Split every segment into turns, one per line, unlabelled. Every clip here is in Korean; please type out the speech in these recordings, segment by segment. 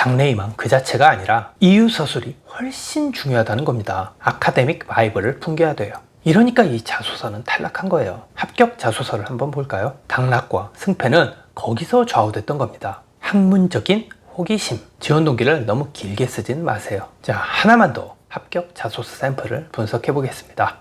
장래희망 그 자체가 아니라 이유 서술이 훨씬 중요하다는 겁니다. 아카데믹 바이블을 풍겨야 돼요. 이러니까 이 자소서는 탈락한 거예요. 합격 자소서를 한번 볼까요? 당락과 승패는 거기서 좌우됐던 겁니다. 학문적인 호기심, 지원 동기를 너무 길게 쓰진 마세요. 자, 하나만 더 합격 자소서 샘플을 분석해 보겠습니다.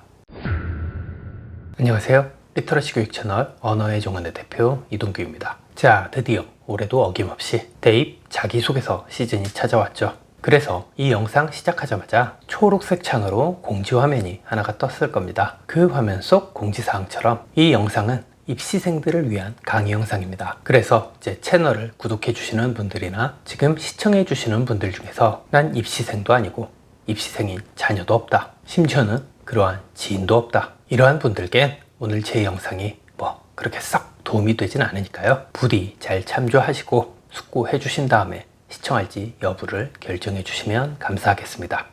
안녕하세요. 리터러시 교육 채널 언어의 종언의 대표 이동규입니다. 자, 드디어 올해도 어김없이 대입 자기소개서 시즌이 찾아왔죠. 그래서 이 영상 시작하자마자 초록색 창으로 공지 화면이 하나가 떴을 겁니다. 그 화면 속 공지사항처럼 이 영상은 입시생들을 위한 강의 영상입니다. 그래서 제 채널을 구독해 주시는 분들이나 지금 시청해 주시는 분들 중에서 난 입시생도 아니고 입시생인 자녀도 없다. 심지어는 그러한 지인도 없다. 이러한 분들께는 오늘 제 영상이 뭐 그렇게 썩 도움이 되진 않으니까요. 부디 잘 참조하시고 숙고해 주신 다음에 시청할지 여부를 결정해 주시면 감사하겠습니다.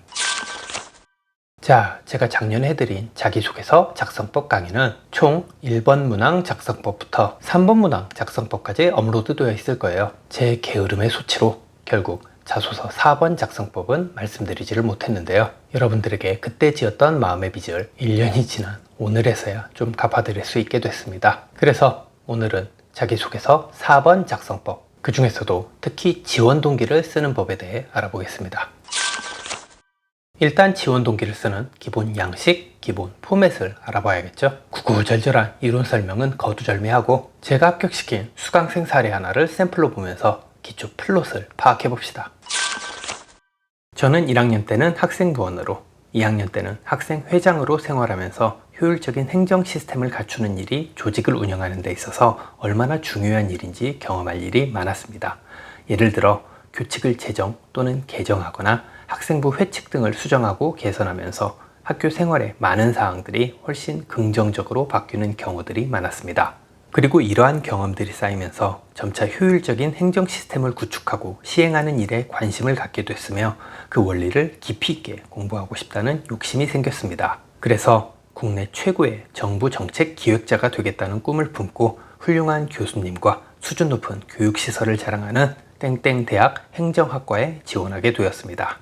자, 제가 작년에 해드린 자기소개서 작성법 강의는 총 1번 문항 작성법부터 3번 문항 작성법까지 업로드되어 있을 거예요. 제 게으름의 소치로 결국 자소서 4번 작성법은 말씀드리지를 못했는데요. 여러분들에게 그때 지었던 마음의 빚을 1년이 지난 오늘에서야 좀 갚아드릴 수 있게 됐습니다. 그래서 오늘은 자기소개서 4번 작성법, 그 중에서도 특히 지원 동기를 쓰는 법에 대해 알아보겠습니다. 일단 지원 동기를 쓰는 기본 양식, 기본 포맷을 알아봐야겠죠. 구구절절한 이론 설명은 거두절미하고 제가 합격시킨 수강생 사례 하나를 샘플로 보면서 기초 플롯을 파악해 봅시다. 저는 1학년 때는 학생부원으로, 2학년 때는 학생회장으로 생활하면서 효율적인 행정 시스템을 갖추는 일이 조직을 운영하는 데 있어서 얼마나 중요한 일인지 경험할 일이 많았습니다. 예를 들어 규칙을 제정 또는 개정하거나 학생부 회칙 등을 수정하고 개선하면서 학교 생활의 많은 사항들이 훨씬 긍정적으로 바뀌는 경우들이 많았습니다. 그리고 이러한 경험들이 쌓이면서 점차 효율적인 행정 시스템을 구축하고 시행하는 일에 관심을 갖게 됐으며 그 원리를 깊이 있게 공부하고 싶다는 욕심이 생겼습니다. 그래서 국내 최고의 정부 정책 기획자가 되겠다는 꿈을 품고 훌륭한 교수님과 수준 높은 교육시설을 자랑하는 땡땡 대학 행정학과에 지원하게 되었습니다.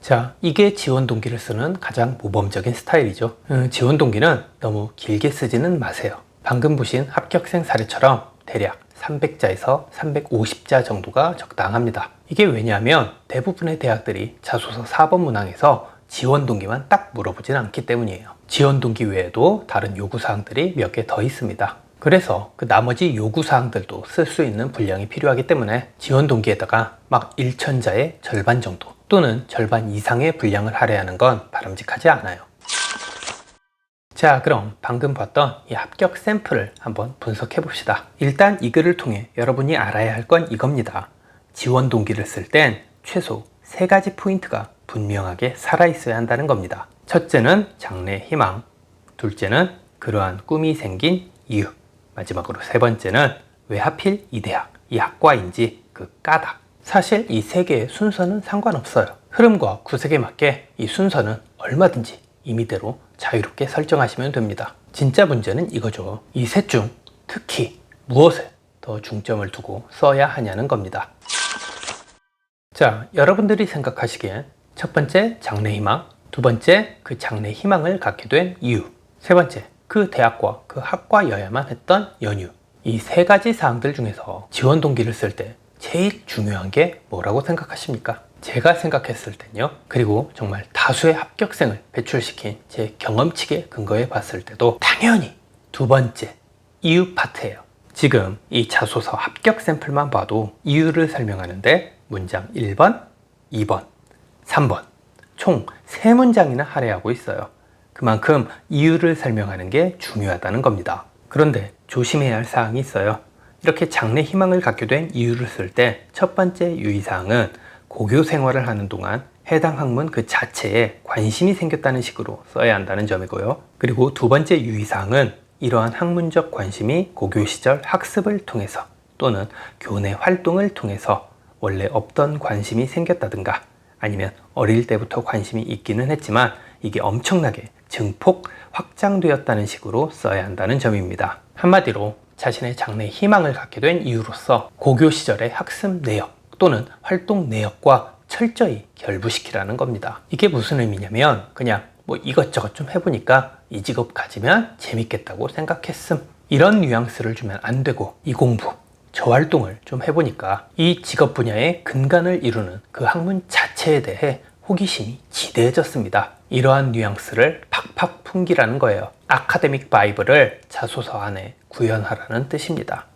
자, 이게 지원 동기를 쓰는 가장 모범적인 스타일이죠. 음, 지원 동기는 너무 길게 쓰지는 마세요. 방금 보신 합격생 사례처럼 대략 300자에서 350자 정도가 적당합니다. 이게 왜냐하면 대부분의 대학들이 자소서 4번 문항에서 지원 동기만 딱 물어보진 않기 때문이에요. 지원 동기 외에도 다른 요구 사항들이 몇 개 더 있습니다. 그래서 그 나머지 요구 사항들도 쓸 수 있는 분량이 필요하기 때문에 지원 동기에다가 막 1천자의 절반 정도 또는 절반 이상의 분량을 할애하는 건 바람직하지 않아요. 자, 그럼 방금 봤던 이 합격 샘플을 한번 분석해 봅시다. 일단 이 글을 통해 여러분이 알아야 할 건 이겁니다. 지원 동기를 쓸 땐 최소 세 가지 포인트가 분명하게 살아있어야 한다는 겁니다. 첫째는 장래 희망, 둘째는 그러한 꿈이 생긴 이유, 마지막으로 세 번째는 왜 하필 이 대학, 이 학과인지 그 까닭. 사실 이 세 개의 순서는 상관없어요. 흐름과 구색에 맞게 이 순서는 얼마든지 임의대로 자유롭게 설정하시면 됩니다. 진짜 문제는 이거죠. 이 셋 중 특히 무엇에 더 중점을 두고 써야 하냐는 겁니다. 자, 여러분들이 생각하시기엔 첫 번째 장래 희망, 두 번째 그 장래 희망을 갖게 된 이유, 세 번째 그 대학과 그 학과여야만 했던 연유. 이 세 가지 사항들 중에서 지원 동기를 쓸 때 제일 중요한 게 뭐라고 생각하십니까? 제가 생각했을 텐요. 그리고 정말 다수의 합격생을 배출시킨 제 경험치에 근거해 봤을 때도 당연히 두 번째 이유 파트예요. 지금 이 자소서 합격 샘플만 봐도 이유를 설명하는데 문장 1번, 2번, 3번 총 3문장이나 할애하고 있어요. 그만큼 이유를 설명하는 게 중요하다는 겁니다. 그런데 조심해야 할 사항이 있어요. 이렇게 장래 희망을 갖게 된 이유를 쓸 때 첫 번째 유의사항은 고교 생활을 하는 동안 해당 학문 그 자체에 관심이 생겼다는 식으로 써야 한다는 점이고요. 그리고 두 번째 유의사항은 이러한 학문적 관심이 고교 시절 학습을 통해서 또는 교내 활동을 통해서 원래 없던 관심이 생겼다든가 아니면 어릴 때부터 관심이 있기는 했지만 이게 엄청나게 증폭 확장되었다는 식으로 써야 한다는 점입니다. 한마디로 자신의 장래 희망을 갖게 된 이유로서 고교 시절의 학습 내역 또는 활동 내역과 철저히 결부시키라는 겁니다. 이게 무슨 의미냐면 그냥 뭐 이것저것 좀 해보니까 이 직업 가지면 재밌겠다고 생각했음. 이런 뉘앙스를 주면 안 되고 이 공부, 저 활동을 좀 해보니까 이 직업 분야의 근간을 이루는 그 학문 자체에 대해 호기심이 지대해졌습니다. 이러한 뉘앙스를 팍팍 풍기라는 거예요. 아카데믹 바이블을 자소서 안에 구현하라는 뜻입니다.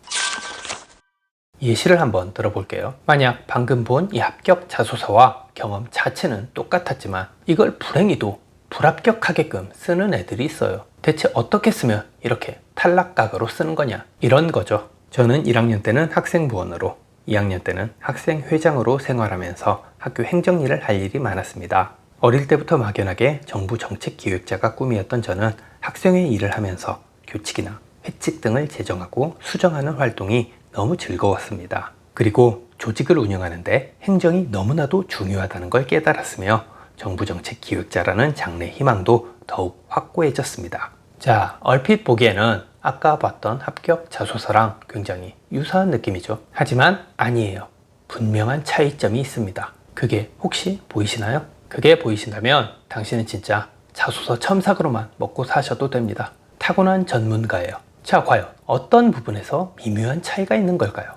예시를 한번 들어볼게요. 만약 방금 본 이 합격 자소서와 경험 자체는 똑같았지만 이걸 불행히도 불합격하게끔 쓰는 애들이 있어요. 대체 어떻게 쓰면 이렇게 탈락각으로 쓰는 거냐? 이런 거죠. 저는 1학년 때는 학생부원으로, 2학년 때는 학생회장으로 생활하면서 학교 행정일을 할 일이 많았습니다. 어릴 때부터 막연하게 정부 정책 기획자가 꿈이었던 저는 학생회 일을 하면서 교칙이나 회칙 등을 제정하고 수정하는 활동이 너무 즐거웠습니다. 그리고 조직을 운영하는데 행정이 너무나도 중요하다는 걸 깨달았으며 정부 정책 기획자라는 장래 희망도 더욱 확고해졌습니다. 자, 얼핏 보기에는 아까 봤던 합격 자소서랑 굉장히 유사한 느낌이죠. 하지만 아니에요. 분명한 차이점이 있습니다. 그게 혹시 보이시나요? 그게 보이신다면 당신은 진짜 자소서 첨삭으로만 먹고 사셔도 됩니다. 타고난 전문가예요. 자, 과연 어떤 부분에서 미묘한 차이가 있는 걸까요?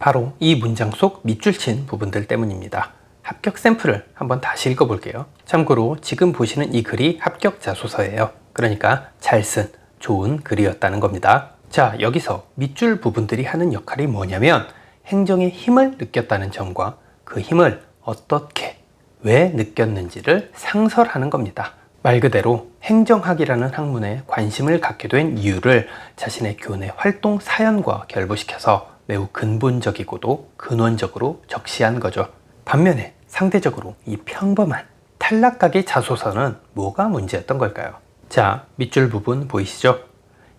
바로 이 문장 속 밑줄 친 부분들 때문입니다. 합격 샘플을 한번 다시 읽어볼게요. 참고로 지금 보시는 이 글이 합격 자소서예요. 그러니까 잘 쓴 좋은 글이었다는 겁니다. 자, 여기서 밑줄 부분들이 하는 역할이 뭐냐면 행정의 힘을 느꼈다는 점과 그 힘을 어떻게, 왜 느꼈는지를 상설하는 겁니다. 말 그대로 행정학이라는 학문에 관심을 갖게 된 이유를 자신의 교내 활동 사연과 결부시켜서 매우 근본적이고도 근원적으로 적시한 거죠. 반면에 상대적으로 이 평범한 탈락각의 자소서는 뭐가 문제였던 걸까요? 자, 밑줄 부분 보이시죠?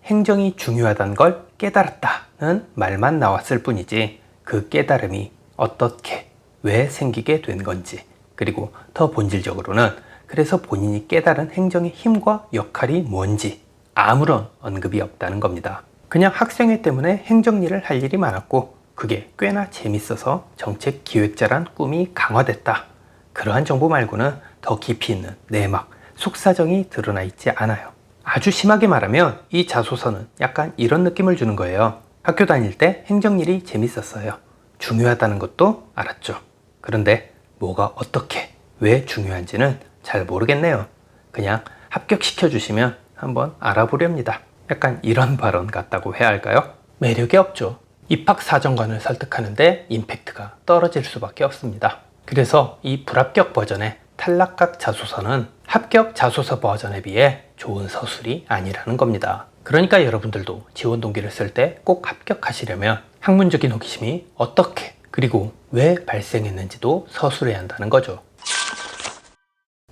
행정이 중요하다는 걸 깨달았다는 말만 나왔을 뿐이지 그 깨달음이 어떻게, 왜 생기게 된 건지 그리고 더 본질적으로는 그래서 본인이 깨달은 행정의 힘과 역할이 뭔지 아무런 언급이 없다는 겁니다. 그냥 학생회 때문에 행정 일을 할 일이 많았고 그게 꽤나 재밌어서 정책 기획자란 꿈이 강화됐다. 그러한 정보 말고는 더 깊이 있는 내막, 속사정이 드러나 있지 않아요. 아주 심하게 말하면 이 자소서는 약간 이런 느낌을 주는 거예요. 학교 다닐 때 행정일이 재밌었어요. 중요하다는 것도 알았죠. 그런데 뭐가 어떻게, 왜 중요한지는 잘 모르겠네요. 그냥 합격시켜 주시면 한번 알아보렵니다. 약간 이런 발언 같다고 해야 할까요? 매력이 없죠. 입학 사정관을 설득하는데 임팩트가 떨어질 수밖에 없습니다. 그래서 이 불합격 버전의 탈락각 자소서는 합격 자소서 버전에 비해 좋은 서술이 아니라는 겁니다. 그러니까 여러분들도 지원 동기를 쓸 때 꼭 합격하시려면 학문적인 호기심이 어떻게 그리고 왜 발생했는지도 서술해야 한다는 거죠.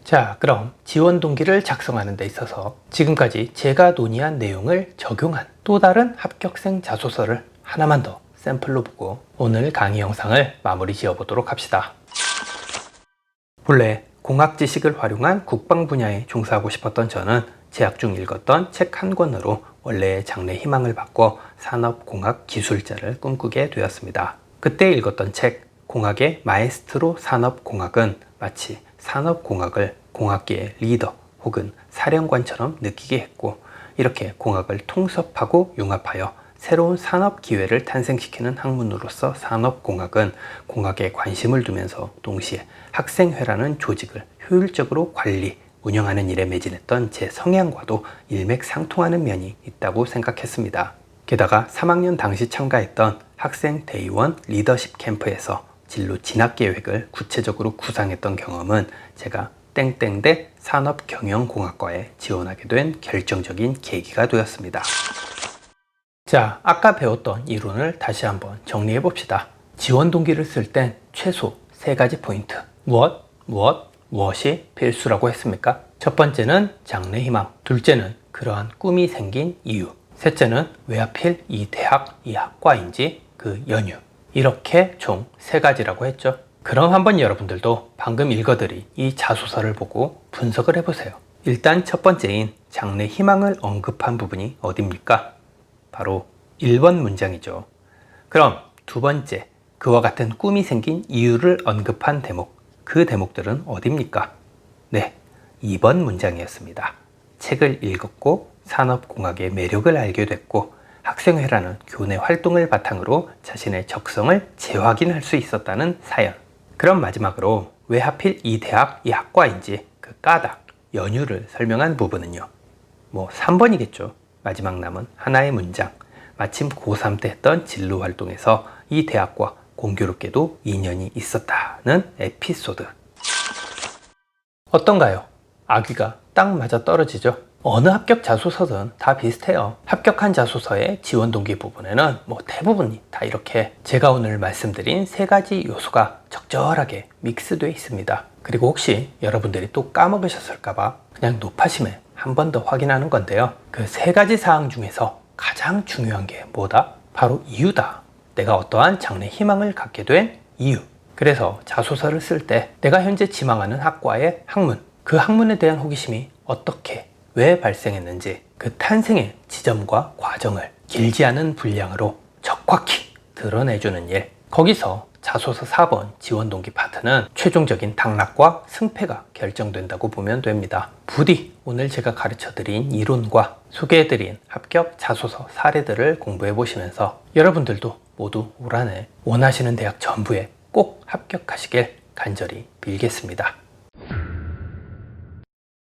자, 그럼 지원 동기를 작성하는 데 있어서 지금까지 제가 논의한 내용을 적용한 또 다른 합격생 자소서를 하나만 더 샘플로 보고 오늘 강의 영상을 마무리 지어 보도록 합시다. 본래 공학 지식을 활용한 국방 분야에 종사하고 싶었던 저는 재학 중 읽었던 책 한 권으로 원래의 장래 희망을 바꿔 산업공학 기술자를 꿈꾸게 되었습니다. 그때 읽었던 책 공학의 마에스트로 산업공학은 마치 산업공학을 공학계의 리더 혹은 사령관처럼 느끼게 했고 이렇게 공학을 통섭하고 융합하여 새로운 산업 기회를 탄생시키는 학문으로서 산업공학은 공학에 관심을 두면서 동시에 학생회라는 조직을 효율적으로 관리, 운영하는 일에 매진했던 제 성향과도 일맥상통하는 면이 있다고 생각했습니다. 게다가 3학년 당시 참가했던 학생 대의원 리더십 캠프에서 진로 진학 계획을 구체적으로 구상했던 경험은 제가 땡땡대 산업경영공학과에 지원하게 된 결정적인 계기가 되었습니다. 자, 아까 배웠던 이론을 다시 한번 정리해 봅시다. 지원 동기를 쓸 땐 최소 세 가지 포인트. 무엇, 무엇, 무엇이 필수라고 했습니까? 첫 번째는 장래 희망. 둘째는 그러한 꿈이 생긴 이유. 셋째는 왜 하필 이 대학, 이 학과인지 그 연유. 이렇게 총 세 가지라고 했죠. 그럼 한번 여러분들도 방금 읽어드린 이 자소서를 보고 분석을 해보세요. 일단 첫 번째인 장래 희망을 언급한 부분이 어딥니까? 바로 1번 문장이죠. 그럼 두 번째, 그와 같은 꿈이 생긴 이유를 언급한 대목, 그 대목들은 어딥니까? 네, 2번 문장이었습니다. 책을 읽었고 산업공학의 매력을 알게 됐고 학생회라는 교내 활동을 바탕으로 자신의 적성을 재확인할 수 있었다는 사연. 그럼 마지막으로 왜 하필 이 대학, 이 학과인지 그 까닭, 연유를 설명한 부분은요. 뭐 3번이겠죠. 마지막 남은 하나의 문장. 마침 고3 때 했던 진로 활동에서 이 대학과 공교롭게도 인연이 있었다는 에피소드. 어떤가요? 아귀가 딱 맞아 떨어지죠? 어느 합격 자소서든 다 비슷해요. 합격한 자소서의 지원 동기 부분에는 뭐 대부분이 다 이렇게 제가 오늘 말씀드린 세 가지 요소가 적절하게 믹스되어 있습니다. 그리고 혹시 여러분들이 또 까먹으셨을까봐 그냥 높아심에 한 번 더 확인하는 건데요. 그 세 가지 사항 중에서 가장 중요한 게 뭐다? 바로 이유다. 내가 어떠한 장래 희망을 갖게 된 이유. 그래서 자소서를 쓸 때 내가 현재 지망하는 학과의 학문, 그 학문에 대한 호기심이 어떻게, 왜 발생했는지 그 탄생의 지점과 과정을 길지 않은 분량으로 적확히 드러내주는 일. 거기서 자소서 4번 지원 동기 파트는 최종적인 당락과 승패가 결정된다고 보면 됩니다. 부디 오늘 제가 가르쳐 드린 이론과 소개해 드린 합격 자소서 사례들을 공부해 보시면서 여러분들도 모두 올 한해 원하시는 대학 전부에 꼭 합격하시길 간절히 빌겠습니다.